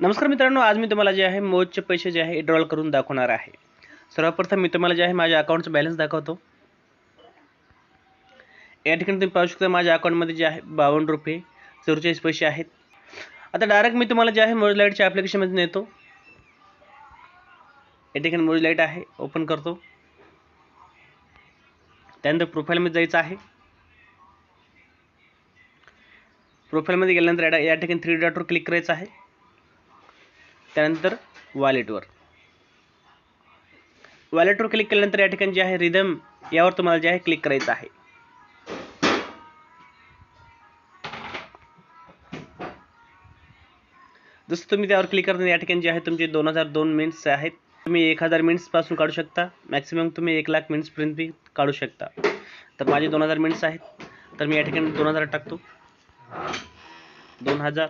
नमस्कार मित्रांनो आज मी तुम्हाला जे आहे मोजचे पैसे जे आहे विड्रॉल करून दाखवणार आहे. सर्वप्रथम मी तुम्हाला जे आहे माझ्या अकाउंटचं बॅलन्स दाखवतो. या ठिकाणी तुम्ही पाहू शकता माझ्या अकाउंटमध्ये जे आहे बावन्न रुपये चौवेचाळीस पैसे आहेत. आता डायरेक्ट मी तुम्हाला जे आहे मोज लाईटच्या ॲप्लिकेशनमध्ये नेतो. या ठिकाणी मोज लाइट आहे ओपन करतो. त्यानंतर प्रोफाईलमध्ये जायचं आहे. प्रोफाईलमध्ये गेल्यानंतर या ठिकाणी थ्री डॉटवर क्लिक करायचं आहे. त्यानंतर वॉलेटवर वॉलेटवर क्लिक केल्यानंतर या ठिकाणी जे आहे रिदम यावर तुम्हाला जे आहे क्लिक करायचं आहे. जसं तुम्ही त्यावर क्लिक करता या ठिकाणी जे आहे तुमचे दोन हजार दोन मिनिट्स आहेत. तुम्ही एक हजार मिनिट्सपासून काढू शकता. मॅक्सिमम तुम्ही एक लाख मिनिट्सपर्यंत बी काढू शकता. तर माझे दोन हजार मिनिट्स आहेत. तर मी या ठिकाणी दोन हजार टाकतो. दोन हजार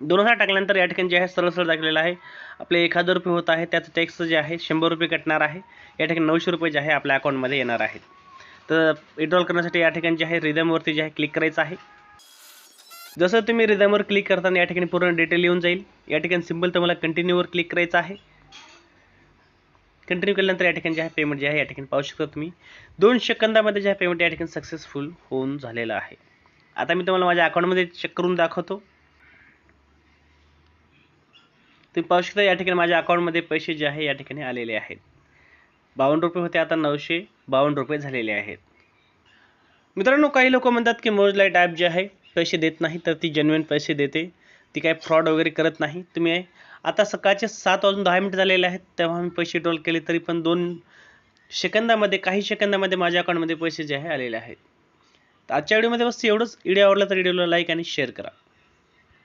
दोन हजार टाकल्यानंतर या ठिकाणी जे आहे सरळ सरळ दाखवलेलं आहे. आपले एक हजार रुपये होत आहे त्याचं टॅक्स जे आहे शंभर रुपये कटणार आहे. या ठिकाणी नऊशे रुपये जे आहे आपल्या अकाउंटमध्ये येणार आहेत. तर विड्रॉल करण्यासाठी या ठिकाणी जे आहे रिदमवरती जे आहे क्लिक करायचं आहे. जसं तुम्ही रिदमवर क्लिक करताना या ठिकाणी पूर्ण डिटेल येऊन जाईल. या ठिकाणी सिंपल तुम्हाला कंटिन्यूवर क्लिक करायचं आहे. कंटिन्यू केल्यानंतर या ठिकाणी जे आहे पेमेंट जे आहे या ठिकाणी पाहू शकता तुम्ही. दोन सेकंदामध्ये जे आहे पेमेंट या ठिकाणी सक्सेसफुल होऊन झालेलं आहे. आता मी तुम्हाला माझ्या अकाउंटमध्ये चेक करून दाखवतो. तुम्ही पाहू शकता या ठिकाणी माझ्या अकाउंटमध्ये पैसे जे आहे या ठिकाणी आलेले आहेत. बावन्न रुपये होते आता नऊशे बावन्न रुपये झालेले आहेत. मित्रांनो काही लोक म्हणतात की मोज लाइट ॲप जे आहे पैसे देत नाही तर ती जेन्युन पैसे देते. ती काही फ्रॉड वगैरे करत नाही. तुम्ही आता सकाळचे सात वाजून दहा मिनिट झालेले आहेत तेव्हा मी पैसे ड्रॉल केले तरी पण दोन सेकंदामध्ये काही सेकंदामध्ये माझ्या अकाउंटमध्ये पैसे जे आहे आलेले आहेत. तर आजच्या व्हिडिओमध्ये बस एवढंच. व्हिडिओ आवडला तर व्हिडिओला लाईक आणि शेअर करा.